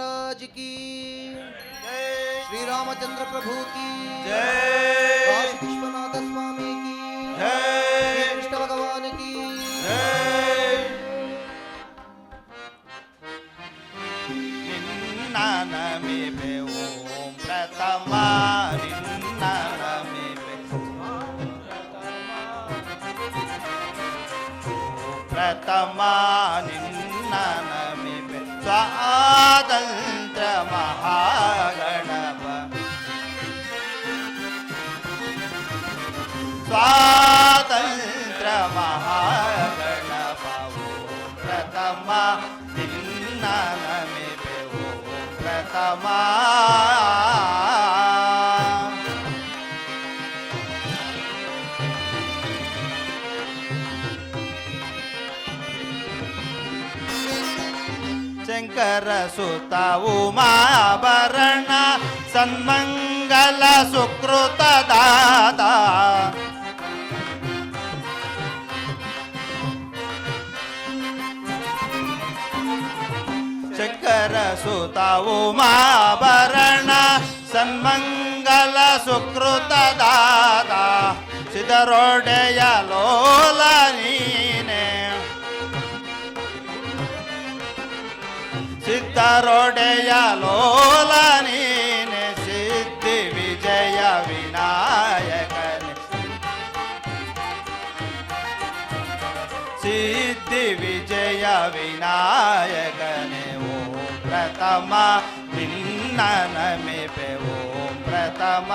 महाराज की। जय। श्री रामचंद्र प्रभु की। जय। स्वा ಸುತ ಉಮಾಭರಣ ಸನ್ಮಂಗಲ ಸುಕೃತ ದಾದ ಶಂಕರ ಸುತ ಉಮಾಭರಣ ಸನ್ಮಂಗಲ ಸುಕೃತ ದಾದ ಸಿದರೊಡೆಯ ಲೋಲ ಸಿದ್ಧರೊಡೆಯ ಲೋಲ ನೀನೆ ಸಿದ್ಧಿ ವಿಜಯ ವಿನಾಯಕನೆ ಸಿದ್ಧಿ ವಿಜಯ ವಿನಾಯಕನೆ ಓಂ ಪ್ರಥಮ ನಿನ್ನ ನಮಿಪೆ ಓಂ ಪ್ರಥಮ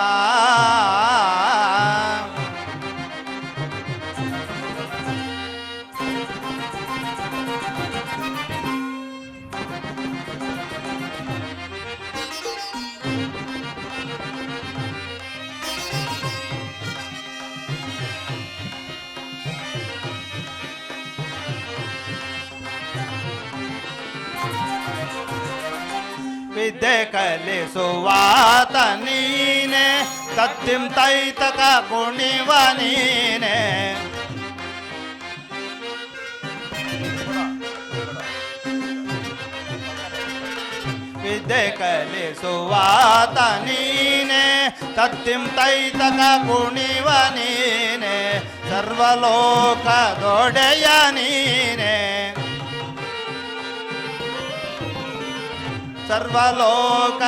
ವಿದ್ಯೆ ಕಲಿಸುವಾತ ನೀನೆ ತತ್ತಿಂ ತೈತಕ ಕುಣಿವ ನೀನೆ ವಿದ್ಯೆ ಕಲಿಸುವಾತ ನೀನೆ ತತ್ತಿಂ ತೈತಕ ಕುಣಿವ ನೀನೆ ಸರ್ವಲೋಕದೊಡೆಯ ನೀನೆ ಸರ್ವಲೋಕದೊಡೆಯ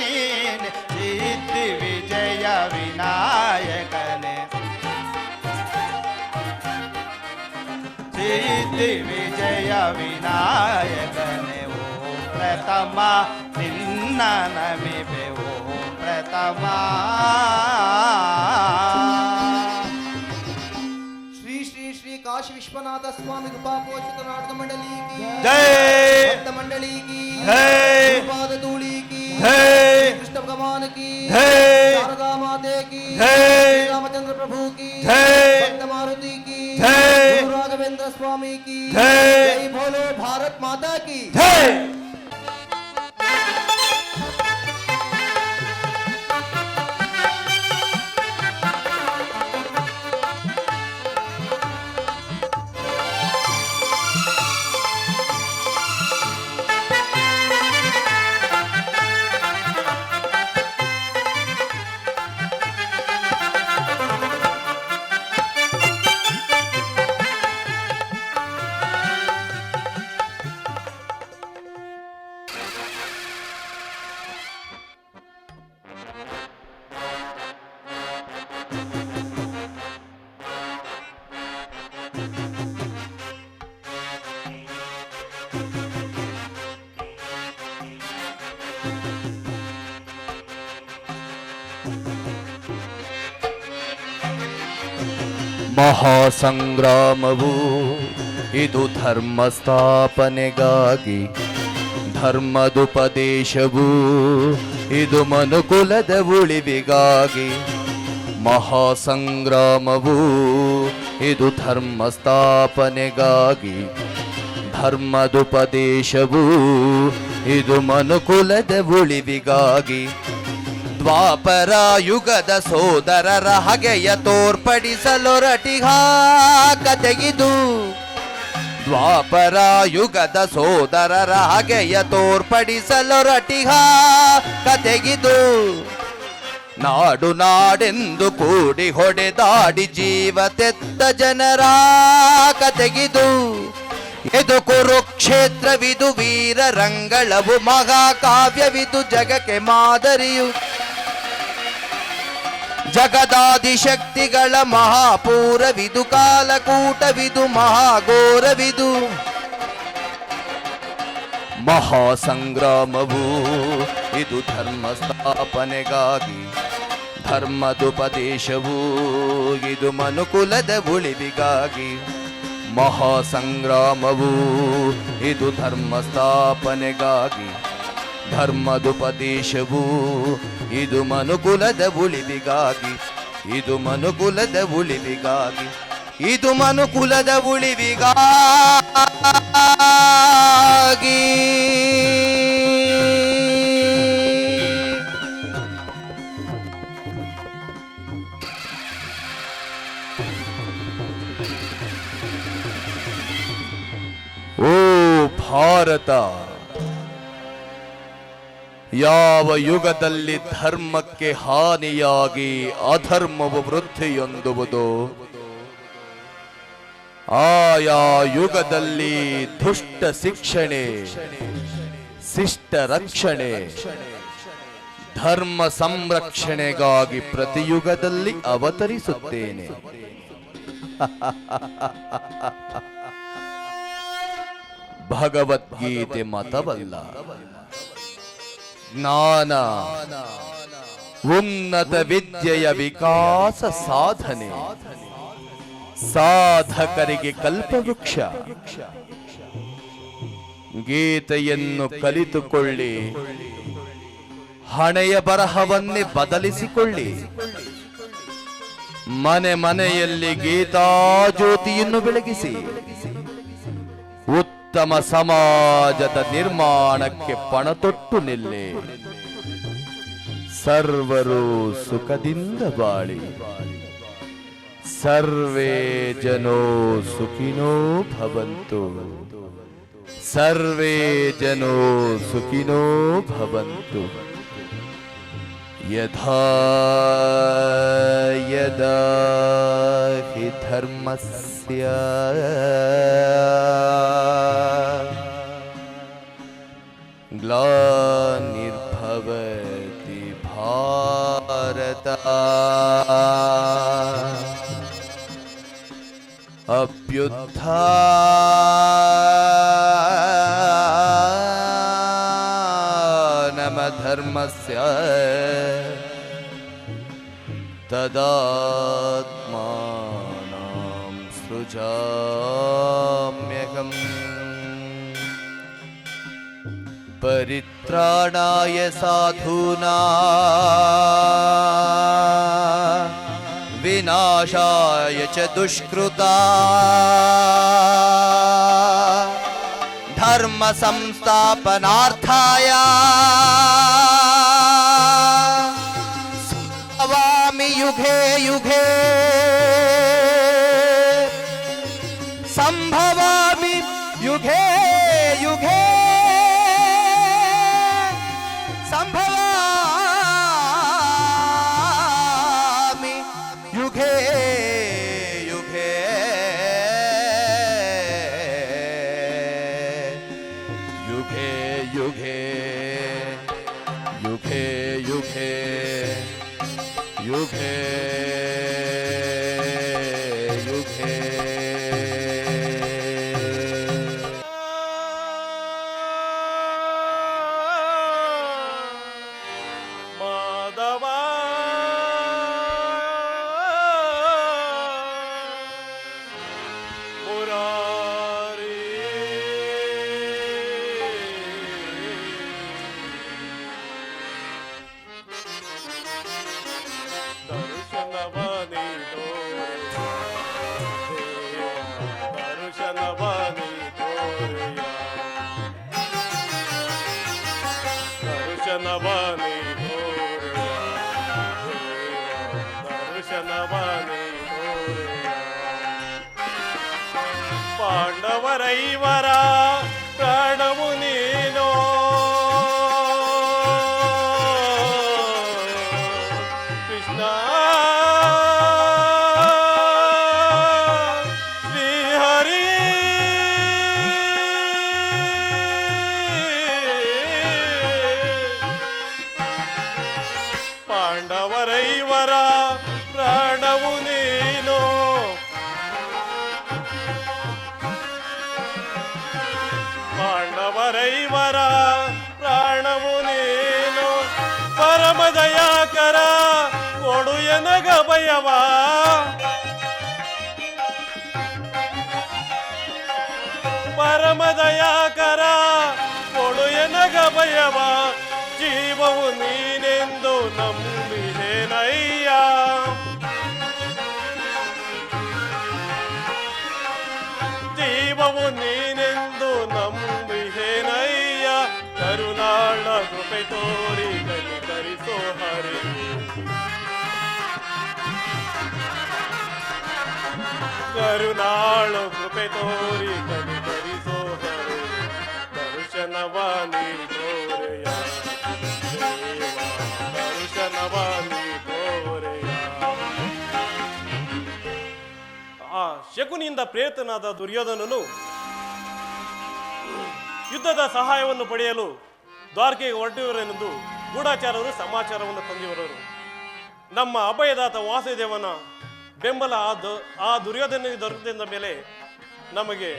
ನೀನೆ ಸಿದ್ಧಿ ವಿಜಯ ವಿನಾಯಕನೆ ಸಿದ್ಧಿ ವಿಜಯ ವಿನಾಯಕನೆ ಓ ಪ್ರಥಮ ನಿನ್ನ ನಮಿಬೆ ಓ ಪ್ರಥಮ काशी विश्वनाथ स्वामी कृपा पोषित नाटक मंडली की। जय। भक्त मंडली की। जय। पाद धूली की। जय। कृष्ण भगवान की। जय। शारदा माते की। जय। रामचंद्र प्रभु की। जय। भक्त मारुति की। जय। राघवेंद्र स्वामी की। जय। भोले बोलो भारत माता की। ಜೈ ಮಹಾಸಂಗ್ರಾಮವು ಇದು ಧರ್ಮ ಸ್ಥಾಪನೆಗಾಗಿ ಧರ್ಮದುಪದೇಶವು ಇದು ಮನುಕುಲದ ಉಳಿವಿಗಾಗಿ, ಮಹಾಸಂಗ್ರಾಮವು ಇದು ಧರ್ಮ ಸ್ಥಾಪನೆಗಾಗಿ ಧರ್ಮದುಪದೇಶವು ಇದು ಮನುಕುಲದ ಉಳಿವಿಗಾಗಿ ದ್ವಾಪರ ಯುಗದ ಸೋದರರ ಹಗೆಯ ತೋರ್ಪಡಿಸಲೊರಟಿಗ ಕತೆಗಿದು ದ್ವಾಪರ ಯುಗದ ಸೋದರರ ಹಾಗೆಯ ತೋರ್ಪಡಿಸಲೊರಟಿಹ ಕತೆಗಿದು ನಾಡು ನಾಡೆಂದು ಕೂಡಿ ಹೊಡೆದಾಡಿ ಜೀವ ತೆತ್ತ ಜನರ ಕತೆಗಿದು ಇದು ಕುರುಕ್ಷೇತ್ರವಿದು ವೀರ ರಂಗಳವು ಮಹಾಕಾವ್ಯವಿದು ಜಗಕ್ಕೆ ಮಾದರಿಯು. ಜಗದಾದಿಶಕ್ತಿಗಳ ಮಹಾಪೂರವಿದು, ಕಾಲಕೂಟವಿದು, ಮಹಾಘೋರವಿದು. ಮಹಾಸಂಗ್ರಾಮವು ಇದು ಧರ್ಮ ಸ್ಥಾಪನೆಗಾಗಿ, ಧರ್ಮದುಪದೇಶವು ಇದು ಮನುಕುಲದ ಉಳಿವಿಗಾಗಿ. ಮಹಾಸಂಗ್ರಾಮವು ಇದು ಧರ್ಮ ಸ್ಥಾಪನೆಗಾಗಿ ಧರ್ಮದುಪದೇಶವು ಇದು ಮನುಕುಲದ ಉಳಿವಿಗಾಗಿ ಇದು ಮನುಕುಲದ ಉಳಿವಿಗಾಗಿ ಇದು ಮನುಕುಲದ ಉಳಿವಿಗಾಗಿ. ಓ ಭಾರತ! ಯಾವ ಯುಗದಲ್ಲಿ ಧರ್ಮಕ್ಕೆ ಹಾನಿಯಾಗಿ ಅಧರ್ಮವು ವೃದ್ಧಿಯೊಂದುವುದು ಆಯಾ ಯುಗದಲ್ಲಿ ದುಷ್ಟ ಶಿಕ್ಷಣೆ, ಶಿಷ್ಟ ರಕ್ಷಣೆ, ಧರ್ಮ ಸಂರಕ್ಷಣೆಗಾಗಿ ಪ್ರತಿಯುಗದಲ್ಲಿ ಅವತರಿಸುತ್ತೇನೆ. ಭಗವದ್ಗೀತೆ ಮತವಲ್ಲ. ಜ್ಞಾನ, ಉನ್ನತ ವಿದ್ಯೆಯ ವಿಕಾಸ ಸಾಧನೆ. ಸಾಧಕರಿಗೆ ಕಲ್ಪವೃಕ್ಷ. ಗೀತೆಯನ್ನು ಕಲಿತುಕೊಳ್ಳಿ. ಹಣೆಯ ಬರಹವನ್ನೇ ಬದಲಿಸಿಕೊಳ್ಳಿ. ಮನೆ ಮನೆಯಲ್ಲಿ ಗೀತಾ ಜ್ಯೋತಿಯನ್ನು ಬೆಳಗಿಸಿ. ಉತ್ತಮ ಸಮಾಜದ ನಿರ್ಮಾಣಕ್ಕೆ ಪಣತೊಟ್ಟು ನಿಲ್ಲೆ. ಸರ್ವರು ಸುಖದಿಂದ ಬಾಳಿ. ಸರ್ವೇ ಜನೋ ಸುಖಿನೋ ಭವಂತು. ಸರ್ವೇ ಜನೋ ಸುಖಿನೋ ಭವಂತು. यथा यदा हि धर्मस्य ग्लानिर्भवति भारत। भारता अप्युत्था नमधर्मस्य तदात्मा सृजाम्यहम्। परित्राणाय साधुना विनाशाय च दुष्कृता। धर्मसंस्थापनार्थाय युगे युगे सम्भवामि युगे युगे सम्भवामि युगे युगे युगे युगे युगे युगे Okay. தலைவர் ಪರಮ ದಯಾಕರ ಕೊಡು ಎನಗ ಭಯವ ಜೀವವು ನೀನೆಂದು ನಂಬಿಹೇನಯ್ಯ ಜೀವವು ನೀನೆಂದು ನಂಬಿಹೇನಯ್ಯ ಕರುನಾಳ ಕೃಪೆ ತೋರಿ ಕರಿತರಿಸೋ ಹರಿ ಕರುನಾಳು ಕೃಪೆ ತೋರಿ ಕರಿತರಿಸೋ ಹರಿ ಆ ಶಕುನಿಯಿಂದ ಪ್ರೇರಿತನಾದ ದುರ್ಯೋಧನನು ಯುದ್ಧದ ಸಹಾಯವನ್ನು ಪಡೆಯಲು ದ್ವಾರಕೆಗೆ ಹೊರಟಿರುವರೆಂದು ಗೂಢಾಚಾರರು ಸಮಾಚಾರವನ್ನು ತಂದಿರುವರು. ನಮ್ಮ ಅಭಯದಾತ ವಾಸುದೇವನ ಬೆಂಬಲ ಆ ಆ ದುರ್ಯೋಧನಿಗೆ ದೊರೆತಿದ್ದ ಮೇಲೆ ನಮಗೆ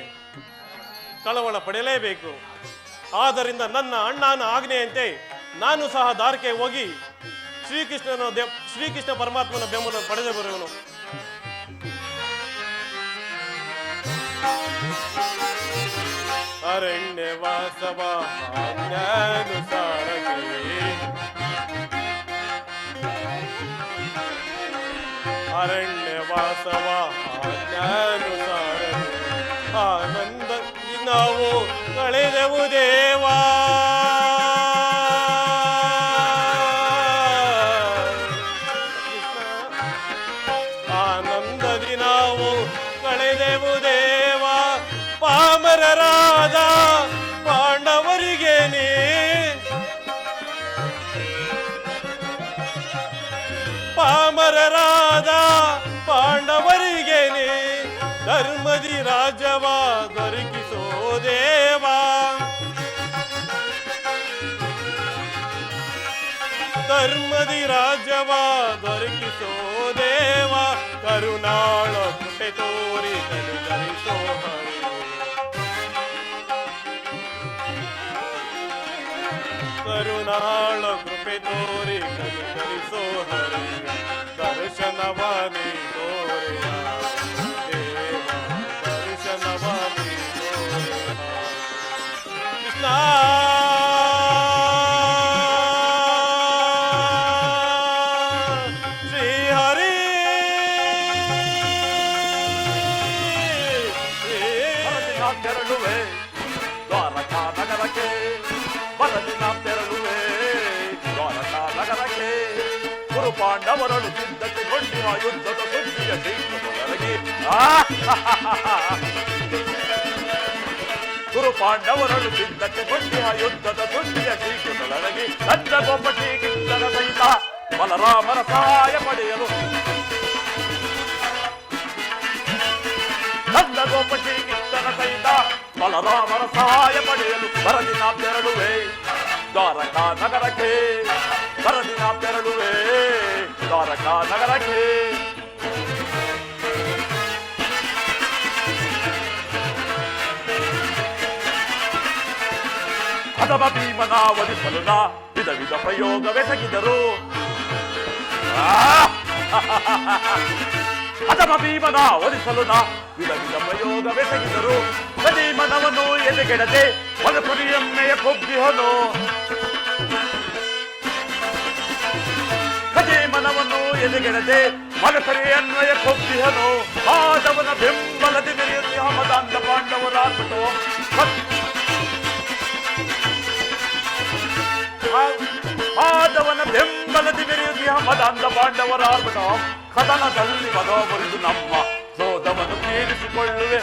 ಕಳವಳ ಪಡೆಯಲೇಬೇಕು. ಆದ್ದರಿಂದ ನನ್ನ ಅಣ್ಣನ ಆಜ್ಞೆಯಂತೆ ನಾನು ಸಹ ದಾರಕೆ ಹೋಗಿ ಶ್ರೀಕೃಷ್ಣನ ದೆ ಶ್ರೀಕೃಷ್ಣ ಪರಮಾತ್ಮನ ಬೆಂಬಲ ಪಡೆದು ಬರುವನು. ಅರಣ್ಯವಾಸವ ಆಜ್ಞಾನುಸಾರಕ್ಕೆ ಅರಣ್ಯ ವಾಸವ ಆನಂದ ನಾವು ಕಳೆದೆವು ದೇವಾ. ರಾಜವ ದೊರಕಿಸೋ ದೇವ ಕರುಣಾಳ ಕೃಪೆ ತೋರಿ ಕಲಿತರಿಸೋ ಹರಿ ಕರುಣಾಳ ಕೃಪೆ ತೋರಿ ಕಲಿತರಿಸೋ ಹರಿ ದರ್ಶನವ ನೀ ತೋರೆಯ ದೇವ ದರ್ಶನವ ನೀ ತೋರೆಯ ಕೃಷ್ಣ ಬರಲಿ ನಾ ತೆರಳುವೆ ದ್ವಾರಕಾ ನಗರಕ್ಕೆ ಗುರು ಪಾಂಡವರಳು ಸಿದ್ಧತೆ ಕೊಂಡಿರುವ ಯುದ್ಧದ ಸುದ್ದಿಯ ಶೀಘ್ರದೊಳಗೆ ಗುರು ಪಾಂಡವರಳು ಸಿದ್ಧತೆ ಕೊಂಡಿರುವ ಯುದ್ಧದ ಸುದ್ದಿಯ ಶೀಘ್ರದೊಳಗೆ ನನ್ನ ಗೊಬ್ಬ ಶ್ರೀಕೃಷ್ಣನ ಸಹಿತ ಬಲರಾಮನ ಸಹಾಯ ಪಡೆಯಲು ನನ್ನ ಗೋಪ ಶ್ರೀಕೃಷ್ಣನ ಸಹಿತ ಬಲರಾಮರ ಸಹಾಯ ಪಡೆಯಲು ಬರದಿನ ತೆರಳುವೆ ದ್ವಾರಕಾ ನಗರಕ್ಕೆ ಬರದಿನ ತೆರಳುವೆ. ದ್ವಾರಕಾ ನಗರಕ್ಕೆ. ಅಥವಾ ಭೀಮನ ಒದಿಸಲು ನಾ ವಿಧ ವಿಧ ಪ್ರಯೋಗವೆಸಗಿದರು ಅಥವಾ ಭೀಮನ ಒಲಿಸಲು ನಾ ವಿಧ ವಿಧ ಪ್ರಯೋಗವೆಸಗಿದರು ಭೀಮನವನು ಎದೆಗೆಡದೆ ಒಲಪುರಿಯಮ್ಮೆಯ ಕೊಬ್ಬಿಹನು. ಮನವನ್ನು ಎಲೆಗೆಡದೆ ಮನಸರಿ ಅನ್ವಯ ಕೊಬ್ಬಿಹನು. ಆದವನ ಬೆಂಬಲದಿ ಮೆರೆಯುತ್ತಿ ಮದಾಂಧ ಪಾಂಡವರ ಆದವನ ಬೆಂಬಲದಿ ಮೆರೆಯುತ್ತಿ ಮದಾಂಧ ಪಾಂಡವರಾರ್ಬಿಟ ಕದನದಲ್ಲಿ ಬರೆದು ನಮ್ಮ ಸೋದವನ್ನು ತೀರಿಸಿಕೊಳ್ಳುವೆ.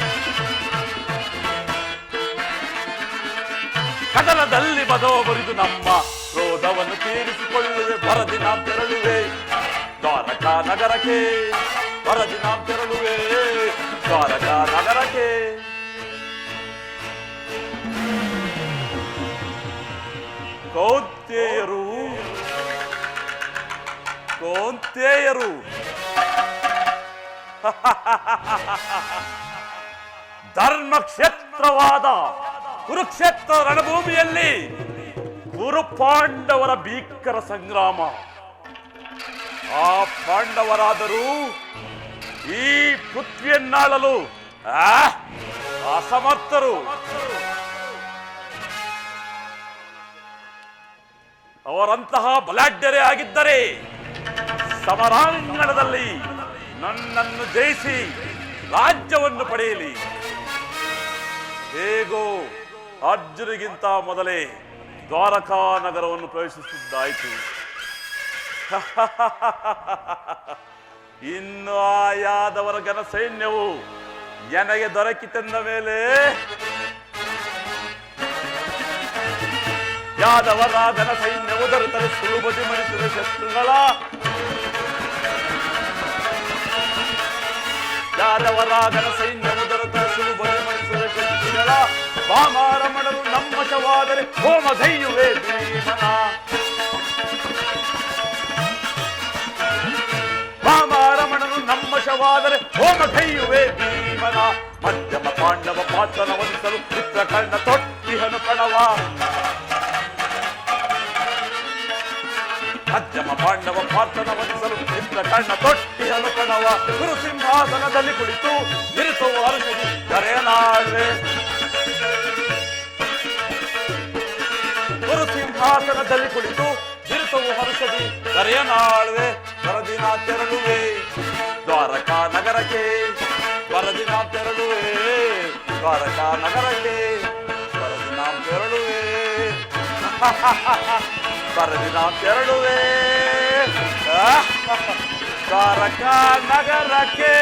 ಕದನದಲ್ಲಿ ಮದೋ ಬರಿದು ನಮ್ಮ ಕ್ರೋಧವನ್ನು ತೀರಿಸಿಕೊಳ್ಳುವೆ ಬರದಿನ ತೆರಳುವೆ. ದ್ವಾರಕ ನಗರಕ್ಕೆ ಬರದಿನ ತೆರಳುವೆ. ದ್ವಾರಕ ನಗರಕ್ಕೆ. ಕೌಂತೆಯರು ಕೌಂತೆಯರು. ಧರ್ಮಕ್ಷೇತ್ರವಾದ ಕುರುಕ್ಷೇತ್ರ ರಣಭೂಮಿಯಲ್ಲಿ ಕುರು ಪಾಂಡವರ ಭೀಕರ ಸಂಗ್ರಾಮ. ಆ ಪಾಂಡವರಾದರೂ ಈ ಪೃಥ್ವಿಯನ್ನಾಳಲು ಅಸಮರ್ಥರು. ಅವರಂತಹ ಬಲಾಢ್ಯರೇ ಆಗಿದ್ದರೆ ಸಮರಾಂಗಣದಲ್ಲಿ ನನ್ನನ್ನು ಜಯಿಸಿ ರಾಜ್ಯವನ್ನು ಪಡೆಯಲಿ. ಹೇಗೋ ಅರ್ಜುನಿಗಿಂತ ಮೊದಲೇ ದ್ವಾರಕಾ ನಗರವನ್ನು ಪ್ರವೇಶಿಸುತ್ತಿದ್ದಾಯಿತು ಇನ್ನು ಆ ಯಾದವರ ಘನ ಸೈನ್ಯವು ನನಗೆ ದೊರಕಿತೆಂದ ಮೇಲೆ ಯಾದವರ ಘನ ಸೈನ್ಯವು ದೊರೆತರೆ ಸುಲಭದಿ ಮಡಿಸಿದ ಶತ್ರುಗಳ. ಯಾದವರ ಘನ ಬಾಮಾರಮಣರು ನಮ್ಮಶವಾದರೆ ಹೋಮ ಗೈಯುವೆ ಭೀಮನ ರಾಮರಮಣನು ನಮ್ಮ ಶವಾದರೆ ಹೋಮ ಕೈಯುವೆ ಭೀಮನ ಮಧ್ಯಮ ಪಾಂಡವ ಪಾತ್ರನ ವಧಿಸಲು ಚಿತ್ರಕರ್ಣ ತೊಟ್ಟಿಹನು ಕಣವ. ಮಧ್ಯಮ ಪಾಂಡವ ಪಾತ್ರನ ವಧಿಸಲು ಚಿತ್ರಕರ್ಣ ತೊಟ್ಟಿಹನು ಕಣವ. ಗುರು ಸಿಂಹಾಸನದಲ್ಲಿ ಕುಳಿತು ನಿರುತು ಅರಸದಿ ಕರೆಯಲಾಳೆ ಸಿಂಹಾಸನದಲ್ಲಿ ಕುಳಿತು ಬಿರುತವು ಕರೆಯ ಕರೆಯನಾಳುವೆ ಬರದಿನ ತೆರಳುವೆ, ದ್ವಾರಕಾ ನಗರಕ್ಕೆ, ಬರದಿನ ತೆರಳುವೆ, ದ್ವಾರಕಾ ನಗರಕ್ಕೆ, ಬರದಿನ ತೆರಳುವೆ ಬರದಿನ ತೆರಳುವೆ, ದ್ವಾರಕಾ ನಗರಕ್ಕೆ.